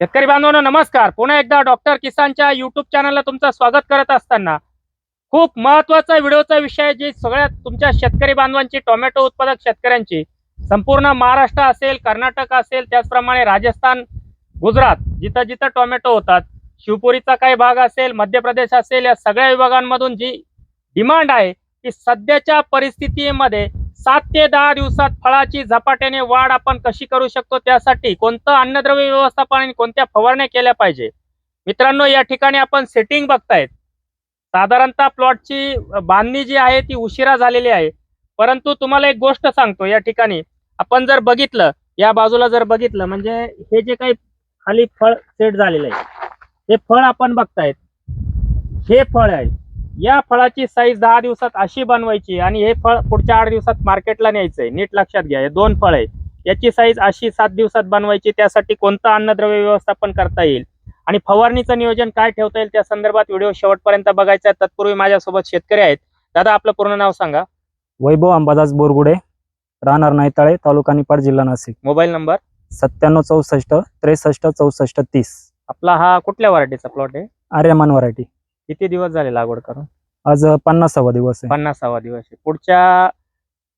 शेतकरी बांधवांनो नमस्कार. पुन्हा एकदा डॉक्टर किसानच्या युट्यूब चॅनलला तुमचं स्वागत करत असताना खूप महत्त्वाचा व्हिडिओचा विषय जी सगळ्या तुमच्या शेतकरी बांधवांची टोमॅटो उत्पादक शेतकऱ्यांची. संपूर्ण महाराष्ट्र असेल कर्नाटक असेल त्याचप्रमाणे राजस्थान गुजरात जिथं जिथं टोमॅटो होतात शिवपुरीचा काही भाग असेल मध्य प्रदेश असेल या सगळ्या विभागांमधून जी डिमांड आहे की सध्याच्या परिस्थितीमध्ये सात ते दहा दिवसात फळाची झपाट्याने वाढ आपण कशी करू शकतो त्यासाठी कोणतं अन्नद्रव्य व्यवस्थापन आणि कोणत्या फवारण्या केल्या पाहिजे? मित्रांनो या ठिकाणी आपण सेटिंग बघतायत. साधारणतः प्लॉटची बांधणी जी आहे ती उशिरा झालेली आहे. परंतु तुम्हाला एक गोष्ट सांगतो या ठिकाणी आपण जर बघितलं या बाजूला जर बघितलं म्हणजे हे जे काही खाली फळ सेट झालेलं आहे हे फळ आपण बघतायत. हे फळ आहे. या फळाची साईज दहा दिवसात अशी बनवायची आणि हे फळ पुढच्या आठ दिवसात मार्केटला न्यायचंय. नीट लक्षात घ्या हे दोन फळ आहे याची साईज अशी सात दिवसात बनवायची त्यासाठी कोणतं अन्नद्रव्य व्यवस्थापन करता येईल? आणि फवारणीचं नियोजन काय ठेवता येईल त्या संदर्भात व्हिडिओ शेवटपर्यंत बघायचा आहे. तत्पूर्वी माझ्यासोबत शेतकरी आहेत. दादा आपलं पूर्ण नाव सांगा. वैभव अंबादास बोरगुडे राहणार नाईताळे तालुका निपाड जिल्हा नाशिक. Mobile number? सत्त्याण्णव चौसष्ट त्रेसष्ट चौसष्ट तीस. आपला हा कुठल्या व्हरायटीचा प्लॉट आहे? आर्यमान व्हरायटी. किती दिवस झाले लागवड करून? आज पन्नासावा दिवस आहे. पन्नासावा दिवस आहे. पुढच्या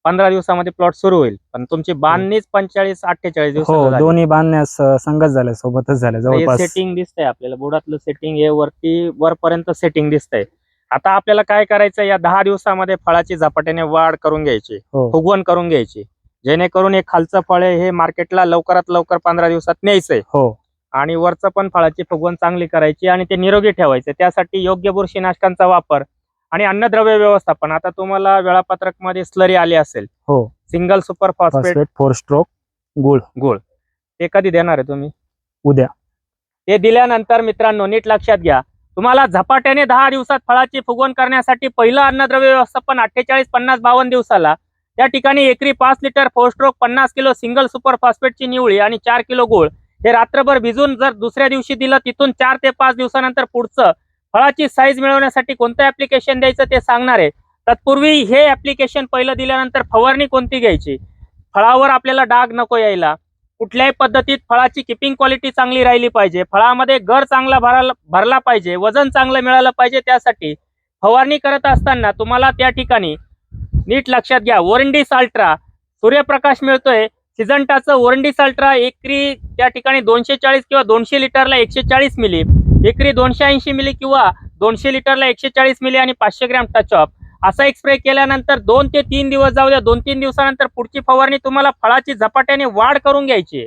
पंधरा दिवसामध्ये प्लॉट सुरू होईल. पण तुमची बांधणीच पंचेचाळीस अठ्ठेचाळीस हो दिवस दोन्ही बांधण्यास संगत झाल्या सोबतच झाल्या जवळपास. सेटिंग दिसतंय आपल्याला. बुडातलं सेटिंग हे वरती वरपर्यंत सेटिंग दिसतंय. आता आपल्याला काय करायचं या दहा दिवसामध्ये फळाची झपाट्याने वाढ करून घ्यायची. हो. फुगवण करून घ्यायची. जेणेकरून हे खालचं फळ आहे हे मार्केटला लवकरात लवकर पंधरा दिवसात न्यायचंय. हो. आणि वरचं पण फळाची फुगवण चांगली करायची आणि ते निरोगी ठेवायचे. त्यासाठी योग्य बुरशीनाशकांचा वापर आणि अन्नद्रव्य व्यवस्थापन. आता तुम्हाला वेळापत्रकमध्ये स्लरी आली असेल. हो. Single super phosphate four stroke गुळ. गुळ. ते कधी देणार आहे तुम्ही? उद्या. ते दिल्यानंतर मित्रांनो नीट लक्षात घ्या. तुम्हाला झपाट्याने दहा दिवसात फळाची फुगवण करण्यासाठी पहिलं अन्नद्रव्य व्यवस्थापन अठ्ठेचाळीस पन्नास बावन्न दिवसाला. त्या ठिकाणी एकरी पाच लिटर फोस्ट्रोक पन्नास किलो सिंगल सुपर फॉस्फेटची निवळी आणि चार किलो गुळ. हे रात्रभर भिजून जर दुसऱ्या दिवशी दिलं तिथून चार ते पाच दिवसानंतर पुढचं फळाची साईज मिळवण्यासाठी कोणतं ऍप्लिकेशन द्यायचं ते सांगणार आहे. तत्पूर्वी हे ऍप्लिकेशन पहिलं दिल्यानंतर फवारणी कोणती घ्यायची? फळावर आपल्याला डाग नको यायला. कुठल्याही पद्धतीत फळाची किपिंग क्वालिटी चांगली राहिली पाहिजे. फळामध्ये गर चांगला भराला भरला पाहिजे. वजन चांगलं मिळालं पाहिजे त्यासाठी. फवारणी करत असताना तुम्हाला त्या ठिकाणी नीट लक्षात घ्या. ओरंडी साल्ट्रा सूर्यप्रकाश मिळतोय. सिजंटाचं ओरंडी साल्ट्रा एकरी त्या ठिकाणी दोनशे चाळीस किंवा दोनशे लिटरला एकशे चाळीस मिली. एकरी दोनशे ऐंशी मिली किंवा दोनशे लिटरला एकशे चाळीस मिली आणि पाचशे ग्रॅम टचअप असा एक स्प्रे केल्यानंतर दोन ते तीन दिवस जाऊ द्या. दोन तीन दिवसानंतर पुढची फवारणी तुम्हाला फळाची झपाट्याने वाढ करून घ्यायची.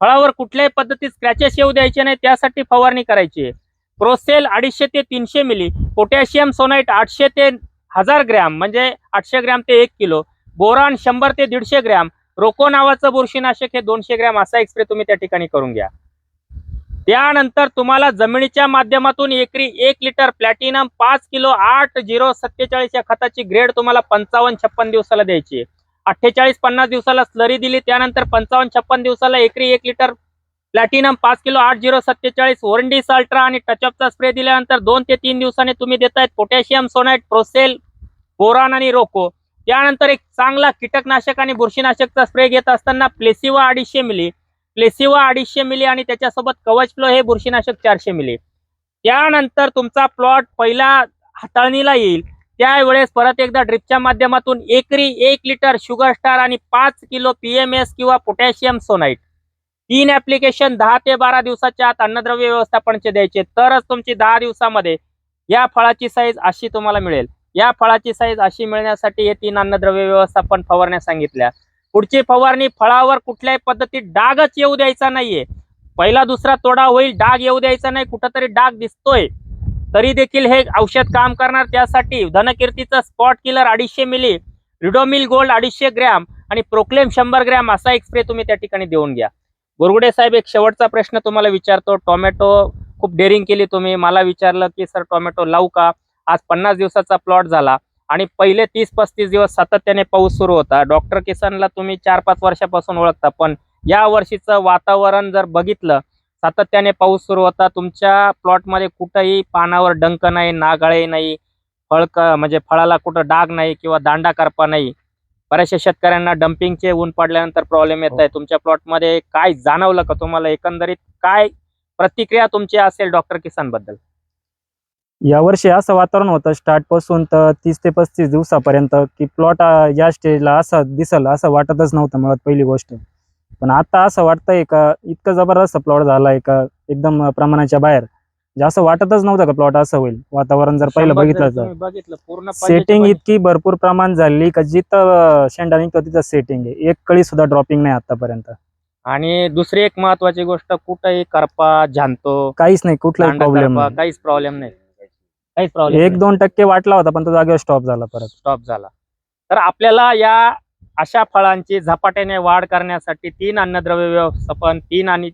फळावर कुठल्याही पद्धतीत स्क्रॅचेस येऊ द्यायचे नाही. त्यासाठी फवारणी करायची. प्रोसेल अडीचशे ते तीनशे मिली. पोटॅशियम सोनाईट आठशे ते हजार ग्रॅम म्हणजे आठशे ग्रॅम ते एक किलो. बोरान शंभर ते दीडशे ग्रॅम. रोको नावाचं बुरशीनाशक हे दोनशे ग्रॅम असा एक स्प्रे तुम्ही त्या ठिकाणी करून घ्या. त्यानंतर तुम्हाला जमिनीच्या माध्यमातून एकरी एक लिटर प्लॅटिनम पाच किलो आठ झिरो सत्तेचाळीस या खताची ग्रेड तुम्हाला पंचावन्न छप्पन दिवसाला द्यायची अठ्ठेचाळीस पन्नास दिवसाला स्लरी दिली त्यानंतर पंचावन्न छप्पन दिवसाला एकरी एक लिटर प्लॅटिनम पाच किलो आठ झिरो सत्तेचाळीस ओरंडी साल्ट्रा आणि टचअपचा स्प्रे दिल्यानंतर दोन ते तीन दिवसांनी तुम्ही देतायत पोटॅशियम सोनाईट प्रोसेल बोरान आणि रोको त्यानंतर एक चांगला कीटकनाशक आणि बुरशीनाशकचा स्प्रे घेत असताना प्लेसिवा अडीचशे मिली प्लेसिवा अडीचशे मिली आणि त्याच्यासोबत कवच फ्लो हे बुरशीनाशक चारशे मिली त्यानंतर तुमचा प्लॉट पहिला हाताळणीला येईल. त्यावेळेस परत एकदा ड्रिपच्या माध्यमातून एकरी एक लिटर शुगर स्टार आणि पाच किलो पीएमएस किंवा पोटॅशियम सोनाईट तीन ऍप्लिकेशन दहा ते बारा दिवसाच्या आत अन्नद्रव्य व्यवस्थापनचे द्यायचे. तरच तुमची दहा दिवसामध्ये या फळाची साईज अशी तुम्हाला मिळेल. या फळाची साईज अशी मिळण्यासाठी हे तीन अन्नद्रव्य व्यवस्थापन फवारण्या सांगितल्या. पुढची फवारणी फळावर कुठल्याही पद्धतीत डागच येऊ द्यायचा नाहीये. पहिला दुसरा तोडा होईल डाग येऊ द्यायचा नाही कुठंतरी डाग दिसतोय. तरी देखील हे औषध काम करणार. त्यासाठी धनकीर्तीचं स्पॉट किलर अडीचशे मिली रिडोमिल गोल्ड अडीचशे ग्रॅम आणि प्रोक्लेम शंभर ग्रॅम असा एक स्प्रे तुम्ही त्या ठिकाणी देऊन घ्या. गुरगुडे साहेब एक शेवटचा प्रश्न तुम्हाला विचारतो. टोमॅटो खूप डेअरिंग केली तुम्ही. मला विचारलं की सर टोमॅटो लावू का? आज पन्नास दिवसाचा प्लॉट झाला. आणि पहिले तीस पस्तीस दिवस सातत्याने पाऊस सुरू होता. डॉक्टर किसनला तुम्ही चार पाच वर्षापासून ओळखता पण या वर्षीचं वातावरण जर बघितलं सातत्याने पाऊस सुरू होता. तुमच्या प्लॉटमध्ये कुठंही पानावर डंक नाही नागाळे नाही फळ क- म्हणजे फळाला कुठं डाग नाही किंवा दांडा करपा नाही. बऱ्याचशा शेतकऱ्यांना डम्पिंगचे ऊन पडल्यानंतर प्रॉब्लेम येत आहे. तुमच्या प्लॉटमध्ये काय जाणवलं का तुम्हाला? एकंदरीत काय प्रतिक्रिया तुमची असेल डॉक्टर किसानबद्दल यावर्षी असं वातावरण होतं स्टार्टपासून तर तीस ते पस्तीस दिवसापर्यंत की प्लॉट या स्टेजला असं दिसल असं वाटतच नव्हतं मुळात पहिली गोष्ट. पण आता असं वाटतंय का इतकं जबरदस्त प्लॉट झालाय का एकदम प्रमाणाच्या बाहेर. म्हणजे असं वाटतच नव्हतं का प्लॉट असं होईल? वातावरण जर पहिलं बघितलं तर. तुम्ही बघितलं पूर्ण सेटिंग इतकी भरपूर प्रमाण झाली का जिथं शेंडा निघतो तिथं सेटिंग आहे. एक कळी सुद्धा ड्रॉपिंग नाही आतापर्यंत. आणि दुसरी एक महत्वाची गोष्ट कुठेही करपा झांतो. काहीच नाही कुठलाही दांडा प्रॉब्लेम काहीच प्रॉब्लेम नाही. काहीच प्रॉब्लेम एक दोन टक्के वाटला होता पण तो जागेवर स्टॉप झाला परत. स्टॉप झाला. तर आपल्याला या अशा फळांची झपाट्याने वाढ करण्यासाठी तीन अन्नद्रव्य व्यवस्थापन तीन आणि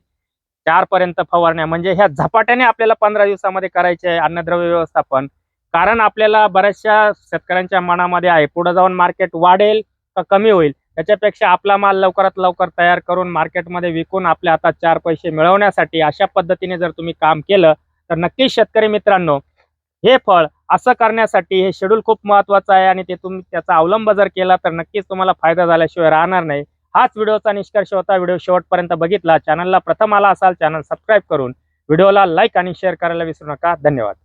चार पर्यंत फवारण्या म्हणजे ह्या झपाट्याने आपल्याला पंधरा दिवसामध्ये करायचे आहे अन्नद्रव्य व्यवस्थापन. कारण आपल्याला बऱ्याचशा शेतकऱ्यांच्या मनामध्ये आहे पुढे जाऊन मार्केट वाढेल का कमी होईल त्याच्यापेक्षा आपला माल लवकरात लवकर तयार करून मार्केटमध्ये विकून आपल्या हातात चार पैसे मिळवण्यासाठी अशा पद्धतीने जर तुम्ही काम केलं तर नक्कीच शेतकरी मित्रांनो हे फळ असं करण्यासाठी हे शेड्यूल खूप महत्वाचं आहे आणि ते तुम्ही त्याचा अवलंब जर केला तर नक्कीच तुम्हाला फायदा झाल्याशिवाय राहणार नाही. हाच व्हिडिओचा निष्कर्ष होता. व्हिडिओ शेवटपर्यंत बघितला. चॅनलला प्रथम आला असाल चॅनल सबस्क्राईब करून व्हिडिओला लाईक आणि शेअर करायला विसरू नका. धन्यवाद.